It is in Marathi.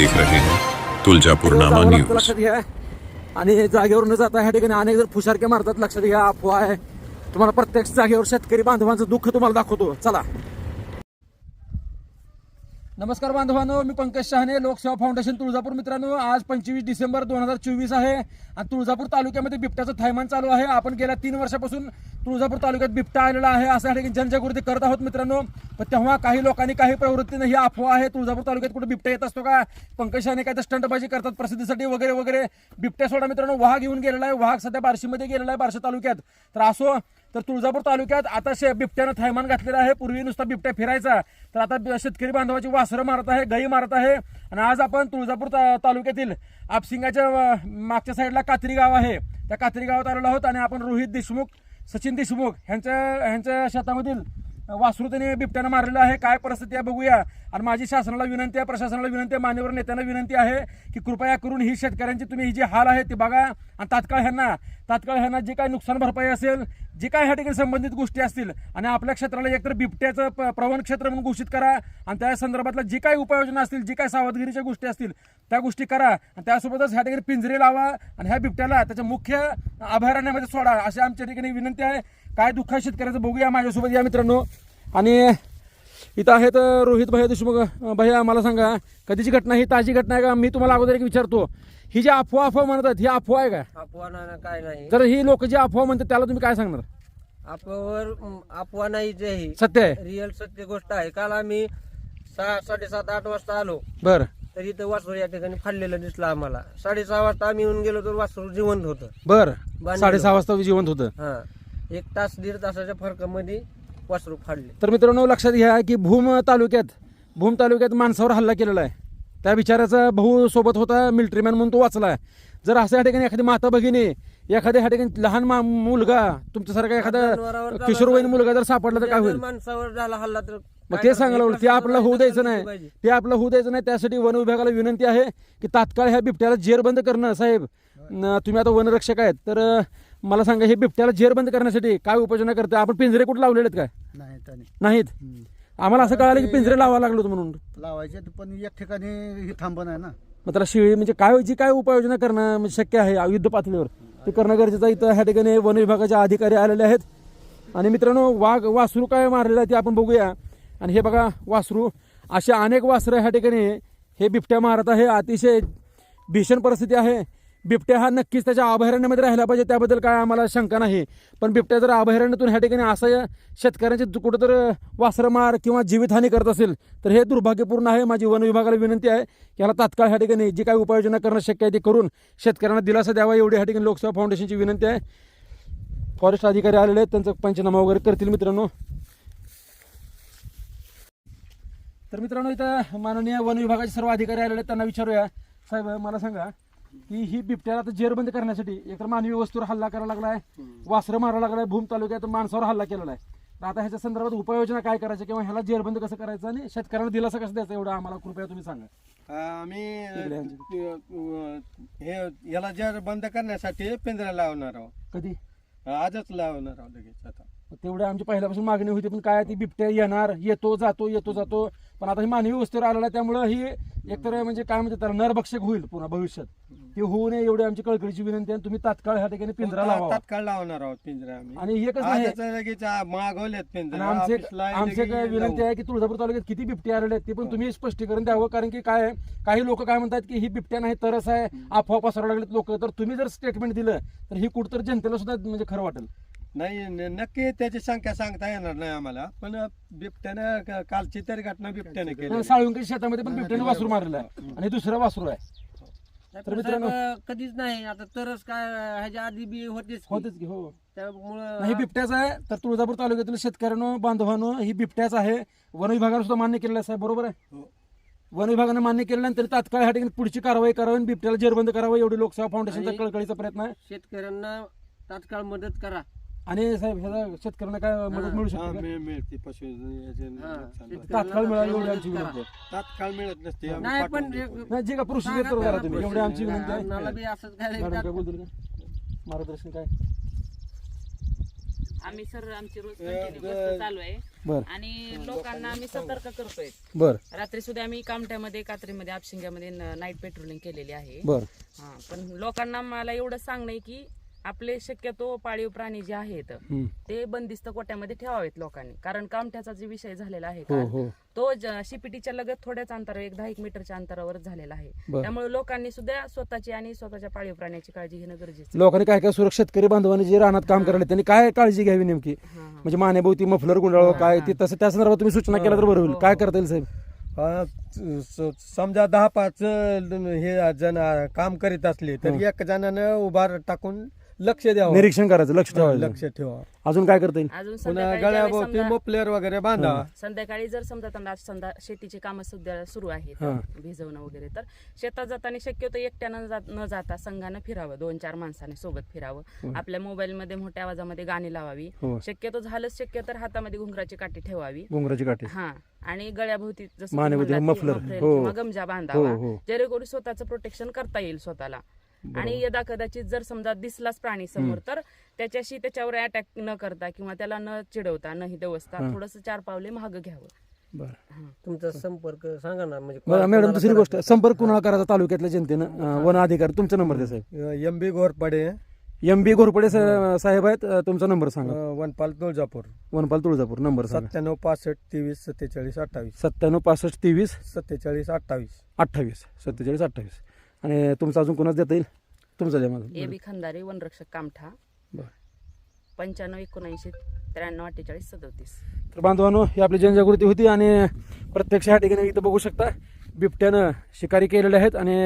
देख रहे हैं। तुलजापुर नामा न्यूज लक्षात घ्या आणि जागेवर न जाता ह्या ठिकाणी अनेक जण फुशारके मारतात लक्षात घ्या अफवा आहे. तुम्हाला प्रत्यक्ष जागेवर शेतकरी बांधवांचं दुःख तुम्हाला दाखवतो. चला. नमस्कार बांधवांनो मी पंकज शहाणे लोकसेवा फाउंडेशन तुळजापूर मित्रांनो. आज पंचवीस डिसेंबर दोन हजार चोवीस आहे. आणि तुळजापूर तालुक्यामध्ये बिबट्याचं थैमान चालू आहे. आपण गेल्या तीन वर्षापासून तुळजापूर तालुक्यात बिबटा आलेला आहे असं या ठिकाणी जनजागृती करत आहोत मित्रांनो. पण तेव्हा काही लोकांनी काही प्रवृत्तीनं ही अफवा आहे. तुळजापूर तालुक्यात कुठे बिबट्या येत असतो का? पंकज शहाणे काय तर स्टंटबाजी करतात प्रसिद्धीसाठी वगैरे वगैरे. बिबट्या सोडा मित्रांनो वाघ येऊन गेलेला आहे. वाघ सध्या बार्शीमध्ये गेलेला आहे बार्शी तालुक्यात. तर असो तर तुळजापूर तालुक्यात आता शे बिबट्यानं थैमान घातलेलं आहे. पूर्वी नुसता बिबट्या फिरायचा. तर आता शेतकरी बांधवाची वासरं मारत आहे गाई मारत आहे. आणि आज आपण तुळजापूर ता- तालुक्यातील आपसिंगाच्या मागच्या साईडला कात्री गाव आहे. त्या कात्री गावात आलेलो आहोत आणि आपण रोहित देशमुख सचिन देशमुख ह्यांच्या ह्यांच्या शेतामधील वासरू त्यांनी बिबट्यानं मारलेलं आहे. काय परिस्थिती आहे बघूया. आणि माझी शासनाला विनंती आहे प्रशासनाला विनंती आहे मान्यवर नेत्यांना विनंती आहे की कृपया करून ही शेतकऱ्यांची तुम्ही ही जी हाल आहे ती बघा. आणि तात्काळ ह्यांना तात्काळ ह्यांना जे काय नुकसान भरपाई असेल जे काय ह्या ठिकाणी संबंधित गोष्टी असतील आणि आपल्या क्षेत्राला एकतर बिबट्याचं प- प्रवण क्षेत्र म्हणून घोषित करा आणि त्या संदर्भातल्या जी काही उपाययोजना असतील जी काय सावधगिरीच्या गोष्टी असतील त्या गोष्टी करा. आणि त्यासोबतच ह्या ठिकाणी पिंजरे लावा आणि ह्या बिबट्याला त्याच्या मुख्य अभयारण्यामध्ये सोडा अशी आमच्या ठिकाणी विनंती आहे. काय दुःख शेतकऱ्याचं बघूया माझ्यासोबत या मित्रांनो. आणि इथं आहेत रोहित भैया देशमुख. अं, भैया मला सांगा कधीची घटना ही ताजी घटना आहे का? मी तुम्हाला अगोदर एक विचारतो. ही जी अफवा अफवा म्हणतात ही अफवा आहे का? अफवा ना काय नाही. तर ही लोक जी अफवा म्हणतात त्याला तुम्ही काय सांगणार? अफवावर अफवा नाही जे ही. सत्य आहे. रिअल सत्य गोष्ट आहे. काल आम्ही सहा साडेसात आठ वाजता आलो. बरं. तर इथं वासरू या ठिकाणी फाडलेलं दिसलं आम्हाला. साडेसहा वाजता आम्ही येऊन गेलो तर वासरू जिवंत होतं. बरं. बांधलेलं. साडेसहा वाजता जिवंत होतं. हा. एक तास दीड तासाच्या फरकामध्ये वासरू फाडले. तर मित्रांनो लक्षात घ्या की भूम तालुक्यात भूम तालुक्यात माणसावर हल्ला केलेला आहे. त्या बिचाराचा भाऊ सोबत होता मिलिटरीमॅन म्हणून तो वाचला जर असं या ठिकाणी एखादी माता भगिनी एखाद्या ह्या ठिकाणी लहान मा- मुलगा तुमच्यासारखा एखादा किशोरवयीन मुलगा जर सापडला तर काय होईल? माणसावर झाला हल्ला तर मग ते? सांगायला लागलं ते आपलं होऊ द्यायचं नाही. ते आपलं होऊ द्यायचं नाही. त्यासाठी वन विभागाला विनंती आहे की तात्काळ ह्या बिबट्याला जेरबंद करणं. साहेब न, तुम्ही आता वनरक्षक आहेत तर अं, मला सांगा हे बिबट्याला जेरबंद करण्यासाठी काय उपाययोजना करते? आपण पिंजरे कुठे लावलेले आहेत काय? नाही त्याने नाहीत? आम्हाला असं कळालं की पिंजरे लावावं लागलो होतं म्हणून. लावायचे पण एक ठिकाणी ही थांबण आहे ना. मग त्याला शिळी म्हणजे काय जी काय उपाययोजना करणं म्हणजे शक्य आहे युद्ध पातळीवर? ते करणं गरजेचं आहे. इथं ह्या ठिकाणी वन विभागाचे अधिकारी आलेले आहेत. आणि मित्रांनो वाघ वासरू काय मारलेलं आहे ते आपण बघूया. आणि हे बघा वासरू. अशा अनेक वासरं ह्या ठिकाणी हे बिबट्या मारत आहे. अतिशय भीषण परिस्थिती आहे. बिबट्या हा नक्कीच त्याच्या अभयारण्यामध्ये राहिला पाहिजे. त्याबद्दल काय आम्हाला शंका नाही. पण बिबट्या जर अभयारण्यातून ह्या ठिकाणी असं शेतकऱ्यांचे जु- कुठंतर वासरमार किंवा जीवितहानी करत असेल तर हे दुर्भाग्यपूर्ण आहे. माझी वन विभागाला विनंती आहे की याला तात्काळ ह्या ठिकाणी जी काही उपाययोजना करणं शक्य आहे ते करून शेतकऱ्यांना दिलासा द्यावा. एवढी ह्या ठिकाणी लोकसेवा फाउंडेशनची विनंती आहे. फॉरेस्ट अधिकारी आलेले आहेत. त्यांचा पंचनामा वगैरे करतील मित्रांनो. तर मित्रांनो इथं माननीय वन विभागाचे सर्व अधिकारी आलेले आहेत. त्यांना विचारूया. साहेब मला सांगा की ही बिबट्याला आता जेरबंद करण्यासाठी एकतर मानवी वस्तूवर हल्ला करायला लागलाय वासरं मारायला लागलाय भूम तालुक्यात माणसावर हल्ला केलेला आहे. तर आता ह्याच्या संदर्भात उपाययोजना काय करायच्या किंवा ह्याला जेरबंद कसं करायचं आणि शेतकऱ्यांना दिलासा कसं द्यायचा एवढं आम्हाला कृपया तुम्ही सांगा. आम्ही हे याला जर बंद करण्यासाठी पिंजरा लावणार आहोत. कधी? आजच लावणार आहोत लगेच आता. तेवढे आमची पहिल्यापासून मागणी होती पण काय ती बिबट्या येणार येतो जातो येतो जातो. पण आता ही मानवी वस्तीवर आलेला आहे त्यामुळं ही एकतर म्हणजे काय म्हणते त्याला नरभक्षक होईल पुन्हा भविष्यात. ते होऊ नये एवढी आमची कळकळीची विनंती आहे तुम्ही तात्काळ ह्या ठिकाणी पिंजरा लावा तात्काळ लावणार आहोत पिंजरा आम्ही. आणि एकच नाही आजच लगेच आ- मागवलेत आणि पिंजरा आमचे ऑफिसला आमचे लगेच काय विनंती. आहे की तुळजापूर तालुक्यात किती बिबटे आलेले आहेत ते पण तुम्ही स्पष्टीकरण द्यावं कारण की काय आहे, काही लोक काय म्हणतात की ही बिबट्या नाही तरच आहे अफवा पसरायला लागलेत लोक. तर तुम्ही जर स्टेटमेंट दिलं तर ही कुठतर जनतेला सुद्धा म्हणजे खरं वाटेल. नाही न- नक्की त्याची संख्या सांगता येणार नाही आम्हाला. पण बिबट्यानं क- कालची तरी घटना बिबट्याने केली साळुंकी शेतामध्ये पण बिबट्याने वासरू मारलेलं आहे. आणि दुसरा वासरू आहे. तर पण मित्रांनो- साहेब, कधीच नाही. आता तरच काय ह्याच्या आधी बी होतेच की. होतेच की हो. त्यामुळं नाही बिबट्याच आहे. तर तुळजापूर तालुक्यातील शेतकऱ्यांनो बांधवांनो ही बिबट्याच आहे. वन विभागाने सुद्धा मान्य केलेलं आहे साहेब. बरोबर आहे? हो. वन विभागाने मान्य केलेलं आहे तरी तात्काळ ह्या ठिकाणी पुढची कारवाई करावी आणि बिबट्याला जेरबंद करावं एवढी लोकसेवा फाउंडेशनचा आणि- कळकळीचा प्रयत्न आहे. शेतकऱ्यांना तात्काळ मदत करा. आणि साहेब ह्याला शेतकऱ्यांना काय मदत मिळू हा, शकते? मिळ- मिळते पशु याचे हा, नुकसान शेतकऱ्यांना तात्काळ मिळावी एवढी आमची. विनंती. आहे तात्काळ मिळत नसते आम्ही नाही पण पाठवून देतो. नाही जे का सांगा करा तुम्ही एवढी आमची विनंती आहे. आम्हाला बी असंच काय मॅडम काय बोलतील का? मार्गदर्शन काय? आम्ही सर आमची रोज गस्त चालू आहे. बर. आणि लोकांना आम्ही सतर्क करतोय. बर. रात्री सुद्धा आम्ही कामठ्यामध्ये कात्रीमध्ये आपशिंग्यामध्ये नाईट पेट्रोलिंग केलेली आहे. बर. हा पण लोकांना मला एवढं सांगणं आहे की आपले शक्यतो पाळीव प्राणी जे आहेत. ते बंदिस्त कोट्यामध्ये ठेवावेत लोकांनी. कारण कामठ्याचा जे विषय झालेला आहे हो का हो. तो शिपीटीच्या लगत थोड्याच अंतरावर एक दहा एक मीटरच्या अंतरावर झालेला आहे. बरं. त्यामुळे लोकांनी सुद्धा स्वतःची आणि स्वतःच्या पाळीव प्राण्याची काळजी घेणं गरजेचं आहे. लोकांनी काय काय सुरक्षित शेतकरी बांधवांनी जे रानात काम करायला त्यांनी काय काळजी घ्यावी नेमकी? हा, हा. म्हणजे मानेभोवती मफलर गुंडाळो काय ते तसं त्या संदर्भात तुम्ही सूचना केल्या तर बरं होईल. काय करता येईल साहेब? हा, स- समजा दहा पाच अं, हे जण अं, काम करीत असले तर एक जणानं उभार टाकून लक्ष द्यावं. निरीक्षण करायचं लक्ष ठेवायचं. लक्ष ठेवा अजून काय करता येईल? अजून पुन्हा संध्याकाळी ज्यावेळेस गळ्याभोवती समजा- मोपलेर वगैरे बांधा. संध्याकाळी जर समजा त्यांना समजा शेतीची कामं सुद्धा सुरू आहेत हा. भिजवणं वगैरे तर शेतात जाताना शक्यतो एकट्यानं जात- न जाता संघानं फिरावं दोन चार माणसाने सोबत फिरावं. आपल्या मोबाईल मध्ये मोठ्या आवाजामध्ये गाणी लावावी. हो. शक्यतो झालंच शक्य तर हातामध्ये घुंगराची काठी ठेवावी. घुंगराची काठी. हा. आणि गळ्याभोवती जसं की मफलर. हो. किंवा गमजा बांधावा. हो, हो. जेणेकरून स्वतःचं प्रोटेक्शन करता येईल स्वतःला. आणि यदा कदाचित जर समजा दिसलाच प्राणी समोर तर त्याच्याशी त्याच्यावर अटॅक न करता किंवा त्याला न चिडवता न हिदवस्ता थोडस चार पावले महाग घ्यावं. बरं. तुमचा संपर्क सांगा ना म्हणजे मॅडम दुसरी गोष्ट करायचं? संपर्क कुणाला करायचा तालुक्यातल्या जनतेनं? वन अधिकारी तुमचा नंबर द्या साहेब. M B Ghorpade. M B Ghorpade साहेब आहेत तुमचा नंबर सांगा. वनपाल तुळजापूर. वनपाल तुळजापूर नंबर सांगा. सत्त्याण्णव पासष्ट तेवीस सत्तेचाळीस अठ्ठावीस. सत्त्याण्णव पासष्ट तेवीस सत्तेचाळीस अठ्ठावीस. अठ्ठावीस सत्तेचाळीस अठ्ठावीस. आणि तुमचं अजून कोणाच देता येईल? तुमचा द्या ए माझा बी खंदारे वनरक्षक कामठा. बरं. पंच्याण्णव एकोणऐंशी त्र्याण्णव अठ्ठेचाळीस सदोतीस. तर बांधवांनो ही आपली जनजागृती होती आणि प्रत्यक्ष ह्या ठिकाणी इथं बघू शकता बिबट्यानं शिकारी केलेले आहेत आणि